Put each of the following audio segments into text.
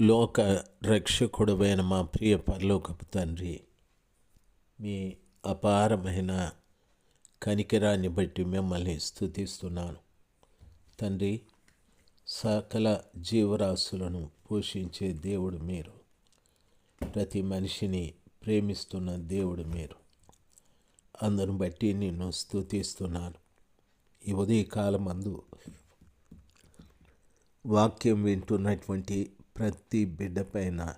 లోక రక్షకుడవైన మా ప్రియ పరలోకపు తండ్రి మీ అపారమైన కనికరాన్ని బట్టి మిమ్మల్ని స్థుతిస్తున్నాను తండ్రి సకల జీవరాశులను పోషించే దేవుడు మీరు. ప్రతి మనిషిని ప్రేమిస్తున్న దేవుడు మీరు. అందును బట్టి నిన్ను స్థుతిస్తున్నాను ఈ ఉదయకాలం అందు వాక్యం వింటున్నటువంటి ప్రతి బిడ్డపైన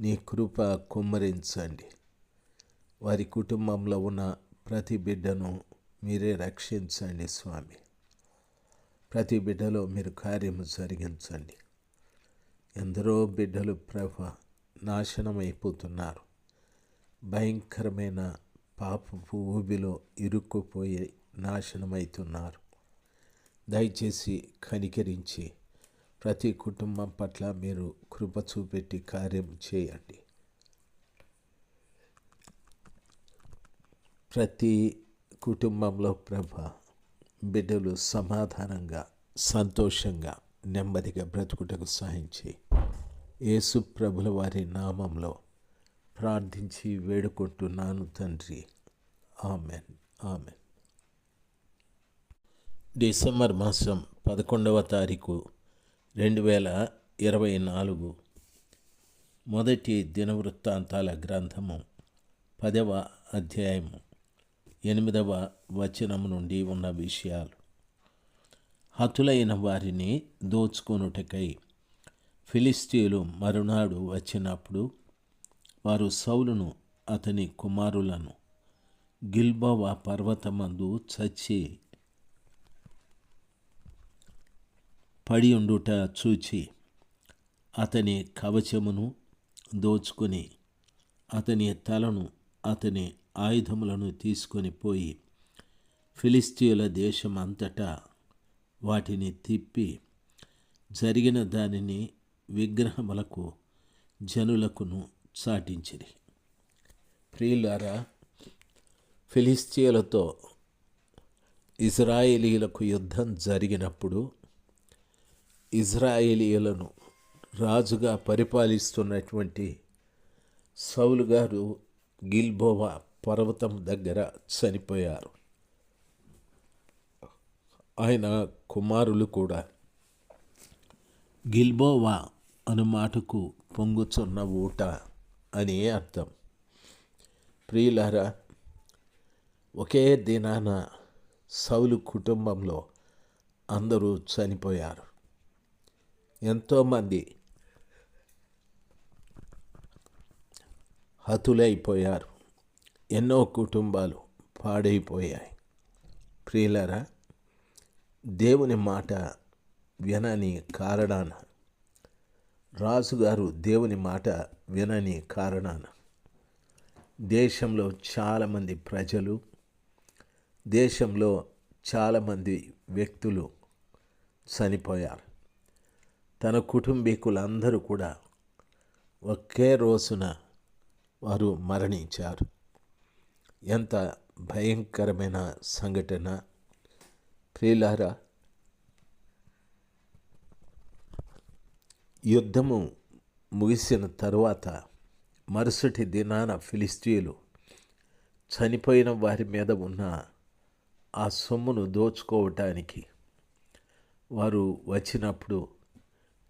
నీ కృప కుమ్మరించండి. వారి కుటుంబంలో ఉన్న ప్రతి బిడ్డను మీరే రక్షించండి స్వామి. ప్రతి బిడ్డలో మీరు కార్యము జరిగించండి. ఎందరో బిడ్డలు ప్రభ నాశనమైపోతున్నారు. భయంకరమైన పాపపు ఊబిలో ఇరుక్కుపోయి నాశనమవుతున్నారు దయచేసి కనికరించి ప్రతి కుటుంబం పట్ల మీరు కృప చూపెట్టి కార్యం చేయండి. ప్రతి కుటుంబంలో ప్రభ బిడ్డలు సమాధానంగా సంతోషంగా నెమ్మదిగా బ్రతుకుటకు సహించి యేసు ప్రభుల వారి నామంలో ప్రార్థించి వేడుకుంటున్నాను తండ్రి. ఆమెన్. ఆమెన్. డిసెంబర్ మాసం పదకొండవ తారీఖు రెండు వేల ఇరవై నాలుగు మొదటి దినవృత్తాంతాల గ్రంథము పదవ అధ్యాయము ఎనిమిదవ వచనము నుండి ఉన్న విషయాలు. హతులైన వారిని దోచుకొనుటకై ఫిలిస్తీయులు మరునాడు వచ్చినప్పుడు వారు సౌలును అతని కుమారులను గిల్బోవా పర్వతమందు చచ్చి పడియుండుట చూచి అతని కవచమును దోచుకొని అతని తలను అతని ఆయుధములను తీసుకొని పోయి ఫిలిస్తీయుల దేశం అంతటా వాటిని తిప్పి జరిగిన దానిని విగ్రహములకు జనులకును చాటించిరి. ప్రియులారా ఫిలిస్తీయులతో ఇజ్రాయేలీలకు యుద్ధం జరిగినప్పుడు ఇజ్రాయేలీయులను రాజుగా పరిపాలిస్తున్నటువంటి సౌలు గారు గిల్బోవా పర్వతం దగ్గర చనిపోయారు. ఆయన కుమారులు కూడా గిల్బోవా అను మాటకు పొంగుచున్న ఊట అని అర్థం. ప్రియులారా ఒకే దినాన సౌలు కుటుంబంలో అందరూ చనిపోయారు. ఎంతోమంది హతులైపోయారు. ఎన్నో కుటుంబాలు పాడైపోయాయి. ప్రియులరా దేవుని మాట వినని కారణాన రాజుగారు దేవుని మాట వినని కారణాన దేశంలో చాలామంది ప్రజలు దేశంలో చాలామంది వ్యక్తులు చనిపోయారు. తన కుటుంబీకులందరూ కూడా ఒకే రోజున వారు మరణించారు. ఎంత భయంకరమైన సంఘటన. ప్రియులారా యుద్ధము ముగిసిన తరువాత మరుసటి దినాన ఫిలిస్తీయులు చనిపోయిన వారి మీద ఉన్న ఆ సొమ్మును దోచుకోవటానికి వారు వచ్చినప్పుడు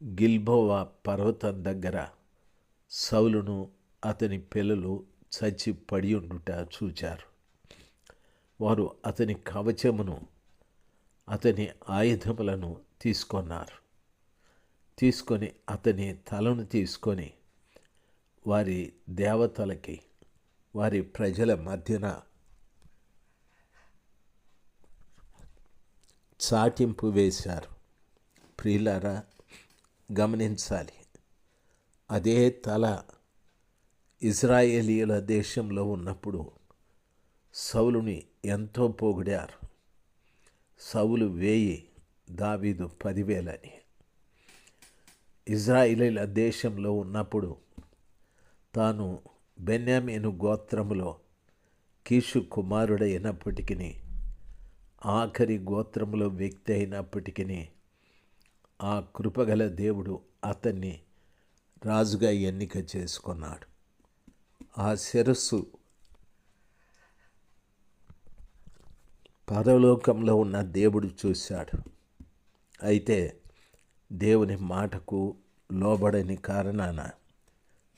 గిల్బోవా పర్వతం దగ్గర సౌలును అతని పిల్లలు చచ్చి పడి ఉండుట చూచారు. వారు అతని కవచమును అతని ఆయుధములను తీసుకొన్నారు. తీసుకొని అతని తలను తీసుకొని వారి దేవతలకి వారి ప్రజల మధ్యన చాటింపు వేశారు. ప్రియులారా గమనించాలి. అదే తల ఇజ్రాయేలీల దేశంలో ఉన్నప్పుడు సౌలుని ఎంతో పోగుడారు. సౌలు వేయి దావీదు పదివేలని. ఇజ్రాయిలీల దేశంలో ఉన్నప్పుడు తాను బెన్యామీను గోత్రములో కీషు కుమారుడైనప్పటికీ ఆఖరి గోత్రములో వ్యక్తి అయినప్పటికీ ఆ కృపగల దేవుడు అతన్ని రాజుగా ఎన్నిక చేసుకున్నాడు. ఆ శిరస్సు పరలోకంలో ఉన్న దేవుడు చూశాడు. అయితే దేవుని మాటకు లోబడని కారణాన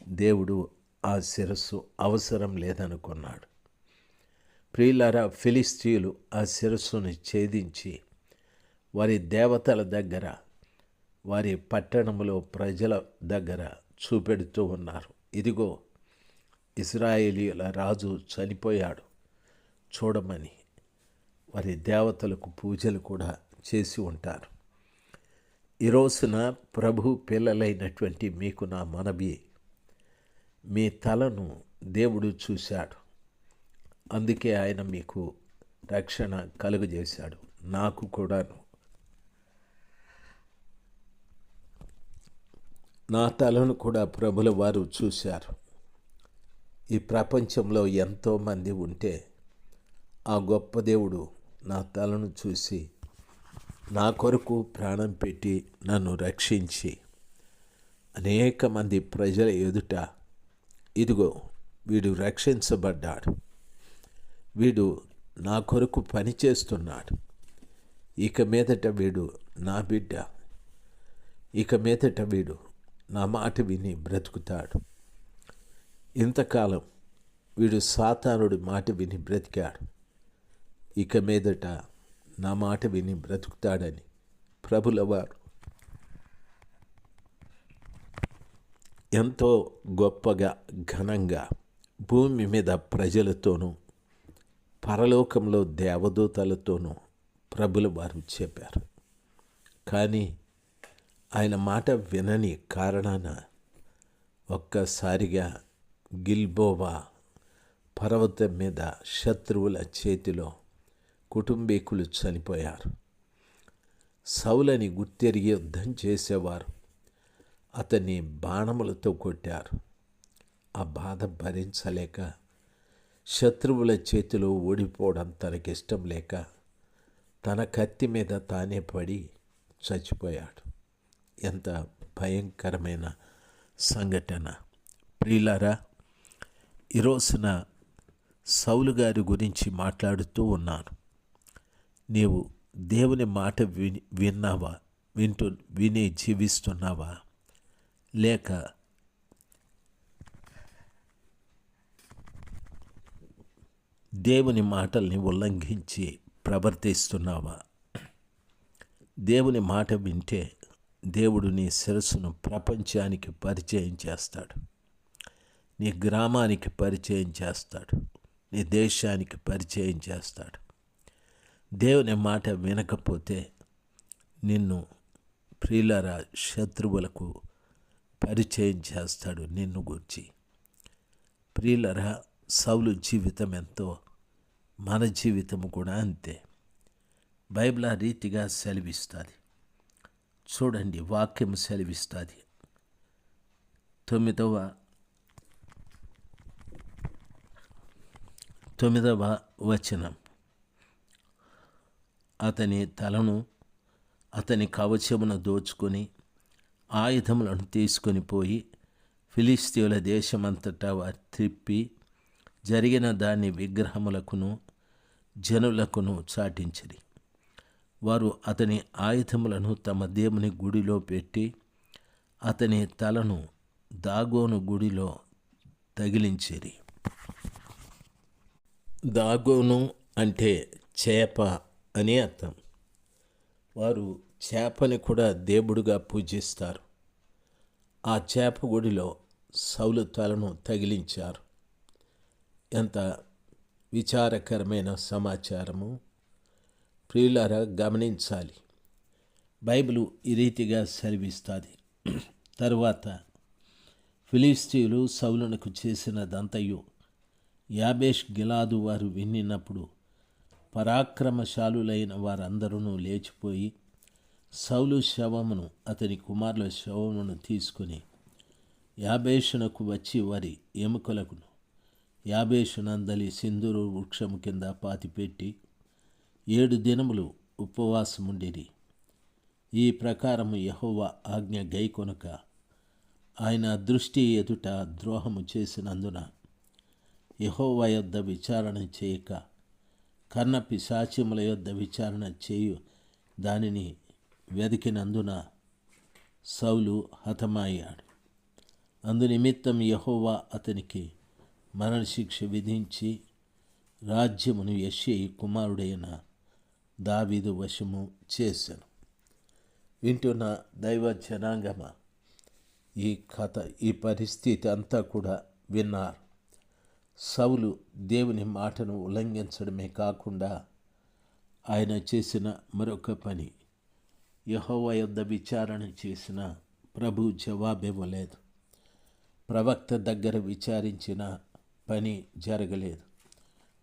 దేవుడు ఆ శిరస్సు అవసరం లేదనుకున్నాడు. ప్రియులారా ఫిలిస్తీయులు ఆ శిరస్సును ఛేదించి వారి దేవతల దగ్గర వారి పట్టణంలో ప్రజల దగ్గర చూపెడుతూ ఉన్నారు. ఇదిగో ఇస్రాయేలీల రాజు చనిపోయాడు. చూడమని వారి దేవతలకు పూజలు కూడా చేసి ఉంటారు. ఈ రోజున ప్రభు పిల్లలైనటువంటి మీకు నా మనవి. మీ తలను దేవుడు చూశాడు. అందుకే ఆయన మీకు రక్షణ కలుగజేశాడు. నాకు కూడాను నా తలను కూడా ప్రభుల వారు చూశారు. ఈ ప్రపంచంలో ఎంతోమంది ఉంటే ఆ గొప్ప దేవుడు నా తలను చూసి నా కొరకు ప్రాణం పెట్టి నన్ను రక్షించి అనేక మంది ప్రజల ఎదుట ఇదిగో వీడు రక్షించబడ్డాడు. వీడు నా కొరకు పని చేస్తున్నాడు. ఇక మీదట వీడు నా బిడ్డ. ఇక మీదట వీడు నా మాట విని బ్రతుకుతాడు. ఇంతకాలం వీడు సాతానుడి మాట విని బ్రతికాడు. ఇక మీదట నా మాట విని బ్రతుకుతాడని ప్రభులవారు. ఎంతో గొప్పగా ఘనంగా భూమి మీద ప్రజలతోనూ పరలోకంలో దేవదూతలతోనూ ప్రభుల వారు చెప్పారు. కానీ ఆయన మాట వినని కారణాన ఒక్కసారిగా గిల్బోవా పర్వతం మీద శత్రువుల చేతిలో కుటుంబీకులు చనిపోయారు. సౌలని గుర్తెరిగి యుద్ధం చేసేవారు. అతన్ని బాణములతో కొట్టారు. ఆ బాధ భరించలేక శత్రువుల చేతిలో ఓడిపోవడం తనకిష్టం లేక తన కత్తి మీద తానే పడి చచ్చిపోయాడు. ఎంత భయంకరమైన సంఘటన. ప్రియులారా ఈరోజున సౌలు గారి గురించి మాట్లాడుతూ ఉన్నాను. నీవు దేవుని మాట విని విన్నావా? వింటూ విని జీవిస్తున్నావా? లేక దేవుని మాటల్ని ఉల్లంఘించి ప్రవర్తిస్తున్నావా? దేవుని మాట వింటే దేవుడు నీ శిరస్సును ప్రపంచానికి పరిచయం చేస్తాడు. నీ గ్రామానికి పరిచయం చేస్తాడు. నీ దేశానికి పరిచయం చేస్తాడు. దేవుని మాట వినకపోతే నిన్ను ప్రియులర శత్రువులకు పరిచయం చేస్తాడు నిన్ను గురించి. ప్రియులర సౌలు జీవితం ఎంతో మన జీవితం కూడా అంతే. బైబిల్ ఆ రీతిగా సెలవిస్తుంది. చూడండి వాక్యం సెలవిస్తుంది. తొమ్మిదవ తొమ్మిదవ వచనం. అతని తలను అతని కవచమును దోచుకొని ఆయుధములను తీసుకొని పోయి ఫిలిస్తీయుల దేశమంతటా వారి త్రిప్పి జరిగిన దాన్ని విగ్రహములకును జనులకును చాటించిరి. వారు అతని ఆయుధములను తమ దేవుని గుడిలో పెట్టి అతని తలను దాగోను గుడిలో తగిలించేది దాగోను అంటే చేప అని అర్థం. వారు చేపని కూడా దేవుడుగా పూజిస్తారు. ఆ చేప గుడిలో సౌలు తలను తగిలించారు. ఎంత విచారకరమైన సమాచారము. ప్రియులారా గమనించాలి. బైబిలు ఈ రీతిగా సెలవిస్తుంది. తరువాత ఫిలిస్తీయులు సౌలునకు చేసినదంతయు యాబేష్ గిలాదు వారు విన్నినప్పుడు పరాక్రమశాలులైన వారందరూ లేచిపోయి సౌలు శవమును అతని కుమారుల శవమును తీసుకుని యాబేషునకు వచ్చి వారి ఎముకలకును యాబేషునందలి సింధూరు వృక్షము కింద పాతిపెట్టి ఏడు దినములు ఉపవాసముండిరి. ఈ ప్రకారము యహోవ ఆజ్ఞ గైకొనక ఆయన దృష్టి ఎదుట ద్రోహము చేసినందున యహోవ యొద్ద విచారణ చేయక కర్ణ పిశాచ్యముల యొద్ద విచారణ చేయు దానిని వెదికినందున సౌలు హతమయ్యాడు. అందునిమిత్తం యహోవా అతనికి మరణశిక్ష విధించి రాజ్యమును యషి కుమారుడైన దావీదు వశము చేశాను. వింటున్న దైవ జనాంగమ ఈ కథ ఈ పరిస్థితి అంతా కూడా విన్నారు. సౌలు దేవుని మాటను ఉల్లంఘించడమే కాకుండా ఆయన చేసిన మరొక పని. యహోవ యొద్ద విచారణ చేసిన ప్రభు జవాబివ్వలేదు. ప్రవక్త దగ్గర విచారించిన పని జరగలేదు.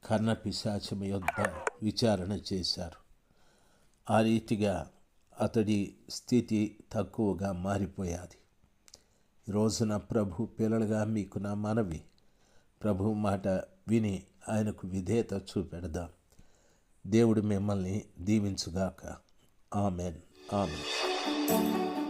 కర్ణ పిశాచం యొద్ద విచారణ చేశారు. ఆ రీతిగా అతడి స్థితి తక్కువగా మారిపోయాది. రోజున ప్రభు పిల్లలుగా మీకు నా మనవి. ప్రభు మాట విని ఆయనకు విధేయత చూపెడదాం. దేవుడు మిమ్మల్ని దీవించుగాక. ఆమెన్. ఆమెన్.